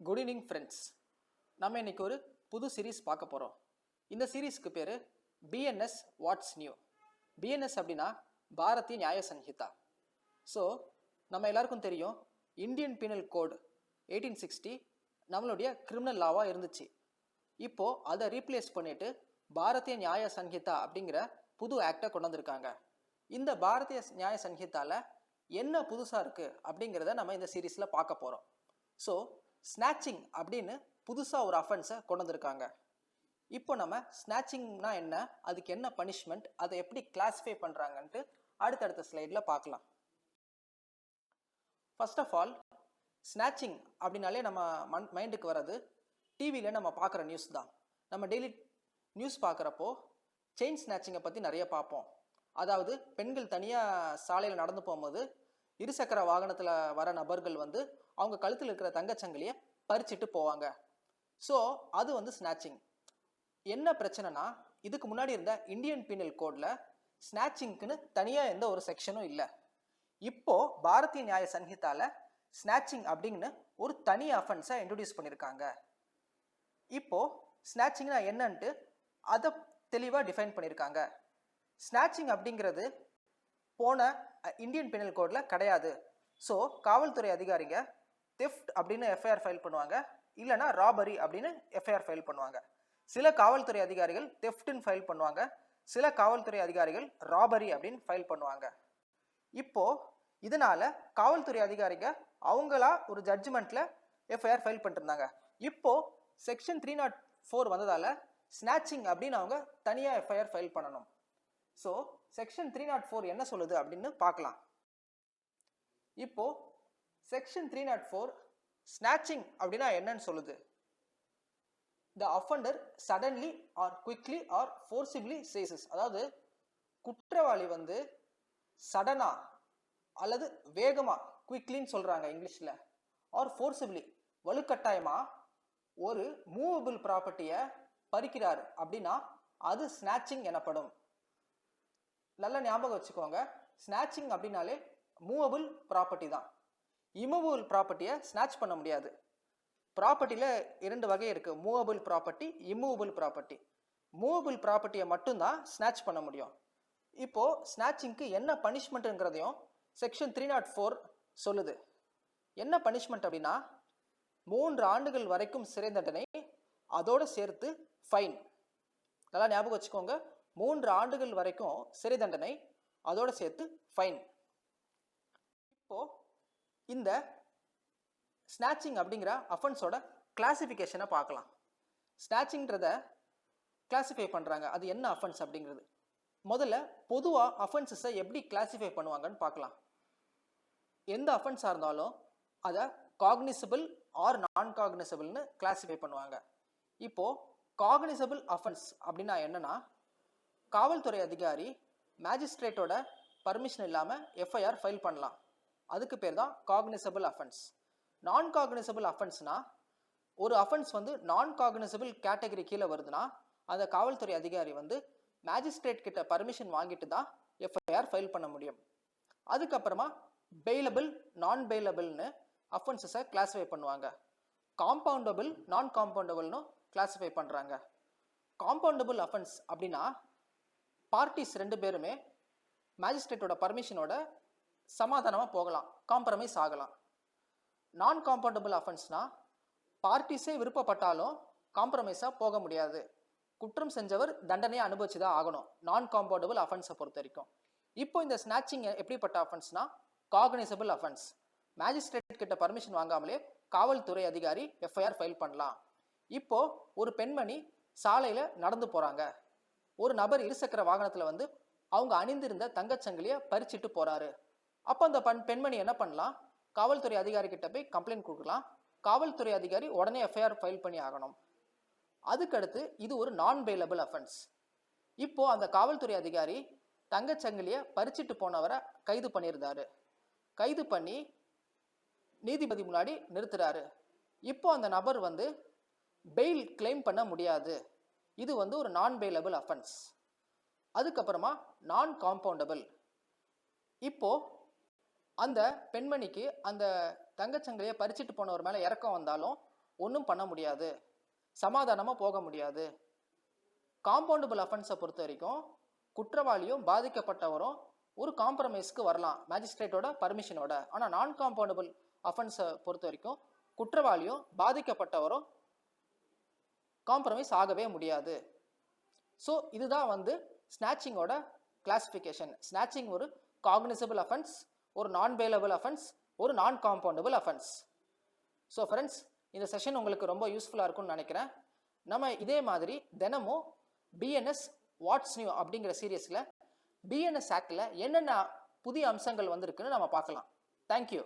Good evening friends நம்ம இன்னைக்கு ஒரு புது சீரீஸ் பார்க்க போகிறோம் இந்த சீரீஸ்க்கு பேர் பிஎன்எஸ் வாட்ஸ் நியூ பிஎன்எஸ் அப்படின்னா பாரதிய நியாய சங்கீதா ஸோ நம்ம எல்லாருக்கும் தெரியும் Indian penal code eighteen sixty நம்மளுடைய கிரிமினல் லாவாக இருந்துச்சு. இப்போது அதை ரீப்ளேஸ் பண்ணிட்டு பாரதிய நியாய சங்கீதா அப்படிங்கிற புது ஆக்டை கொண்டு வந்திருக்காங்க. இந்த பாரதிய நியாய சங்கீதாவில் என்ன புதுசாக இருக்குது அப்படிங்கிறத நம்ம இந்த சீரீஸில் பார்க்க போகிறோம் ஸோ ஸ்நாச்சிங் அப்படின்னு புதுசாக ஒரு அஃபென்ஸை கொண்டு வந்திருக்காங்க. இப்போ நம்ம ஸ்நாச்சிங்னா என்ன? அதுக்கு என்ன பனிஷ்மெண்ட் அதை எப்படி கிளாஸிஃபை பண்ணுறாங்கன்ட்டு அடுத்தடுத்த ஸ்லைடில் பார்க்கலாம். ஃபர்ஸ்ட் ஆஃப் ஆல் ஸ்நாச்சிங் அப்படின்னாலே நம்ம மண் மைண்டுக்கு வர்றது டிவியில் நம்ம பார்க்குற நியூஸ் தான். நம்ம டெய்லி நியூஸ் பார்க்குறப்போ செயின் ஸ்நாச்சிங்கை பற்றி நிறைய பார்ப்போம். அதாவது பெண்கள் தனியாக சாலையில் நடந்து போகும்போது இருசக்கர வாகனத்தில் வர நபர்கள் வந்து அவங்க கழுத்தில் இருக்கிற தங்கச்சங்கிலியை பறிச்சுட்டு போவாங்க. ஸோ அது வந்து ஸ்நாச்சிங் என்ன பிரச்சனைனா இதுக்கு முன்னாடி இருந்த இந்தியன் பீனல் கோடில் ஸ்நாச்சிங்க்குன்னு தனியாக எந்த ஒரு செக்ஷனும் இல்லை. இப்போ பாரதிய நியாய சங்கீதால ஸ்நாச்சிங் அப்படின்னு ஒரு தனி அஃபென்ஸை இன்ட்ரடியூஸ் பண்ணியிருக்காங்க இப்போ ஸ்நாச்சிங்னா என்னன்ட்டு அதை தெளிவாக டிஃபைன் பண்ணியிருக்காங்க ஸ்நாச்சிங் அப்படிங்கிறது போன இந்தியன் பீனல் கோடில் கிடையாது. ஸோ காவல்துறை அதிகாரிங்க தெஃப்ட் அப்படின்னு எஃப்ஐஆர் ஃபைல் பண்ணுவாங்க. இல்லைன்னா ராபரி அப்படின்னு எஃப்ஐஆர் ஃபைல் பண்ணுவாங்க. சில காவல்துறை அதிகாரிகள் தெஃப்ட்னு ஃபைல் பண்ணுவாங்க. சில காவல்துறை அதிகாரிகள் ராபரி அப்படின்னு ஃபைல் பண்ணுவாங்க. இப்போ இதனால காவல்துறை அதிகாரிங்க அவங்களா ஒரு ஜட்ஜ்மெண்ட்ல எஃப்ஐஆர் ஃபைல் பண்ணிருந்தாங்க இப்போ செக்ஷன் த்ரீ நாட் ஃபோர் வந்ததால ஸ்நாச்சிங் அப்படின்னு அவங்க தனியாக எஃப்ஐஆர் ஃபைல் பண்ணணும். So section three nought four என்ன சொல்லுது அப்படின்னு பார்க்கலாம். இப்போ section three nought four snatching அப்படின்னா என்னன்னு சொல்லுது. The offender suddenly or quickly or forcibly seizes அதாவது குற்றவாளி வந்து சடனா அல்லது வேகமா குவிக்லின்னு சொல்றாங்க இங்கிலீஷ்ல ஆர் ஃபோர்சிபிளி வலுக்கட்டாயமா ஒரு மூவபிள் ப்ராப்பர்ட்டியை பறிக்கிறார் அப்படின்னா அது ஸ்நாச்சிங் எனப்படும். நல்ல ஞாபகம் வச்சுக்கோங்க. ஸ்நாச்சிங் அப்படின்னாலே மூவபிள் ப்ராப்பர்ட்டி தான். இமூவபிள் ப்ராப்பர்ட்டியை ஸ்நாச் பண்ண முடியாது. ப்ராப்பர்ட்டியில் இரண்டு வகை இருக்குது movable property immovable property movable ப்ராப்பர்ட்டியை மட்டும்தான் ஸ்நாச் பண்ண முடியும். இப்போது ஸ்நாச்சிங்க்கு என்ன பனிஷ்மெண்ட்டுங்கிறதையும் செக்ஷன் த்ரீ நாட் ஃபோர் சொல்லுது. என்ன பனிஷ்மெண்ட் அப்படின்னா மூன்று ஆண்டுகள் வரைக்கும் சிறை தண்டனை அதோடு சேர்த்து ஃபைன் நல்லா ஞாபகம் வச்சுக்கோங்க. மூன்று ஆண்டுகள் வரைக்கும் சிறை தண்டனை அதோடு சேர்த்து ஃபைன் இப்போ இந்த ஸ்னாச்சிங் அப்படிங்கிற அஃபென்ஸோட கிளாசிஃபிகேஷனை பார்க்கலாம். ஸ்னாச்சிங்கிறத கிளாசிஃபை பண்ணுறாங்க அது என்ன அஃபென்ஸ் அப்படிங்கிறது. முதல்ல பொதுவாக அஃபென்சஸை எப்படி கிளாசிஃபை பண்ணுவாங்கன்னு பார்க்கலாம். எந்த அஃபென்ஸாக இருந்தாலும் அதை காக்னிசபிள் ஆர் நான் காக்னிசபிள்னு கிளாசிஃபை பண்ணுவாங்க. இப்போது காக்னிசபிள் அஃபென்ஸ் அப்படின்னா என்னன்னா காவல்துறை அதிகாரி மேஜிஸ்ட்ரேட்டோட பர்மிஷன் இல்லாமல் எஃப்ஐஆர் ஃபைல் பண்ணலாம். அதுக்கு பேர் தான் காக்னிசபிள் அஃபென்ஸ் நான் காக்னிசபிள் அஃபென்ஸ்னா ஒரு அஃபென்ஸ் வந்து நான் காக்னிசபிள் கேட்டகரி கீழே வருதுன்னா அந்த காவல்துறை அதிகாரி வந்து மேஜிஸ்ட்ரேட் கிட்ட பர்மிஷன் வாங்கிட்டு தான் எஃப்ஐஆர் ஃபைல் பண்ண முடியும். அதுக்கப்புறமா பெயிலபிள் நான் பெயிலபிள்னு அஃபென்சஸை கிளாஸிஃபை பண்ணுவாங்க. காம்பவுண்டபிள் நான் காம்பவுண்டபிள்னு கிளாஸிஃபை பண்ணுறாங்க காம்பவுண்டபிள் அஃபென்ஸ் அப்படின்னா பார்ட்டிஸ் ரெண்டு பேருமே மேஜிஸ்ட்ரேட்டோட பர்மிஷனோட சமாதானமாக போகலாம் காம்ப்ரமைஸ் ஆகலாம். நான் காம்பவுண்டபிள் அஃபென்ஸ்னால் பார்ட்டிஸே விருப்பப்பட்டாலும் காம்ப்ரமைஸாக போக முடியாது. குற்றம் செஞ்சவர் தண்டனையை அனுபவிச்சு தான் ஆகணும் நான் காம்பவுண்டபிள் அஃபென்ஸை பொறுத்த வரைக்கும். இப்போ இந்த ஸ்நாச்சிங் எப்படிப்பட்ட அஃபென்ஸ்னா காகனைசபிள் அஃபென்ஸ் மேஜிஸ்ட்ரேட் கிட்ட பர்மிஷன் வாங்காமலே காவல்துறை அதிகாரி எஃப்ஐஆர் ஃபைல் பண்ணலாம். இப்போ ஒரு பெண்மணி சாலையில் நடந்து போகிறாங்க ஒரு நபர் இருசக்கர வாகனத்தில் வந்து அவங்க அணிந்திருந்த தங்கச்சங்கிலியை பறிச்சிட்டு போகிறாரு அப்போ அந்த பண் பெண்மணி என்ன பண்ணலாம்? காவல்துறை அதிகாரி கிட்ட போய் கம்ப்ளைண்ட் கொடுக்கலாம். காவல்துறை அதிகாரி உடனே எஃப்ஐஆர் ஃபைல் பண்ணி ஆகணும். அதுக்கடுத்து இது ஒரு நான் பெயிலபிள் அஃபென்ஸ் இப்போ அந்த காவல்துறை அதிகாரி தங்கச்சங்கிலியை பறிச்சிட்டு போனவரை கைது பண்ணியிருந்தாரு கைது பண்ணி நீதிபதி முன்னாடி நிறுத்துறாரு. இப்போ அந்த நபர் வந்து பெயில் கிளைம் பண்ண முடியாது. இது வந்து ஒரு நான் பெயிலபிள் அஃபென்ஸ் அதுக்கப்புறமா நான் காம்பவுண்டபிள் இப்போ அந்த பெண்மணிக்கு அந்த தங்கச்சங்கிலியை பறிச்சிட்டு போனவர் மேலே இறக்கம் வந்தாலும் ஒன்றும் பண்ண முடியாது. சமாதானமாக போக முடியாது. காம்பவுண்டபிள் அஃபென்ஸை பொறுத்த வரைக்கும் குற்றவாளியும் பாதிக்கப்பட்டவரும் ஒரு காம்ப்ரமைஸ்க்கு வரலாம் மேஜிஸ்ட்ரேட்டோட பர்மிஷனோட. ஆனால் நான் காம்பவுண்டபிள் அஃபென்ஸை பொறுத்த வரைக்கும் குற்றவாளியும் பாதிக்கப்பட்டவரும் காம்ப்ரமைஸ் ஆகவே முடியாது. ஸோ இதுதான் வந்து ஸ்நாச்சிங்கோட கிளாஸிஃபிகேஷன் ஸ்நாச்சிங் ஒரு காக்னிசபிள் அஃபென்ஸ் ஒரு நான் பேலபிள் அஃபென்ஸ் ஒரு non compoundable offence so friends இந்த செஷன் உங்களுக்கு ரொம்ப யூஸ்ஃபுல்லாக இருக்கும்னு நினைக்கிறேன். நம்ம இதே மாதிரி தினமும் பிஎன்எஸ் வாட்ஸ் நியூ அப்படிங்கிற சீரியஸில் பிஎன்எஸ் ஆக்டில் என்னென்ன புதிய அம்சங்கள் வந்திருக்குன்னு நம்ம பார்க்கலாம். தேங்க்யூ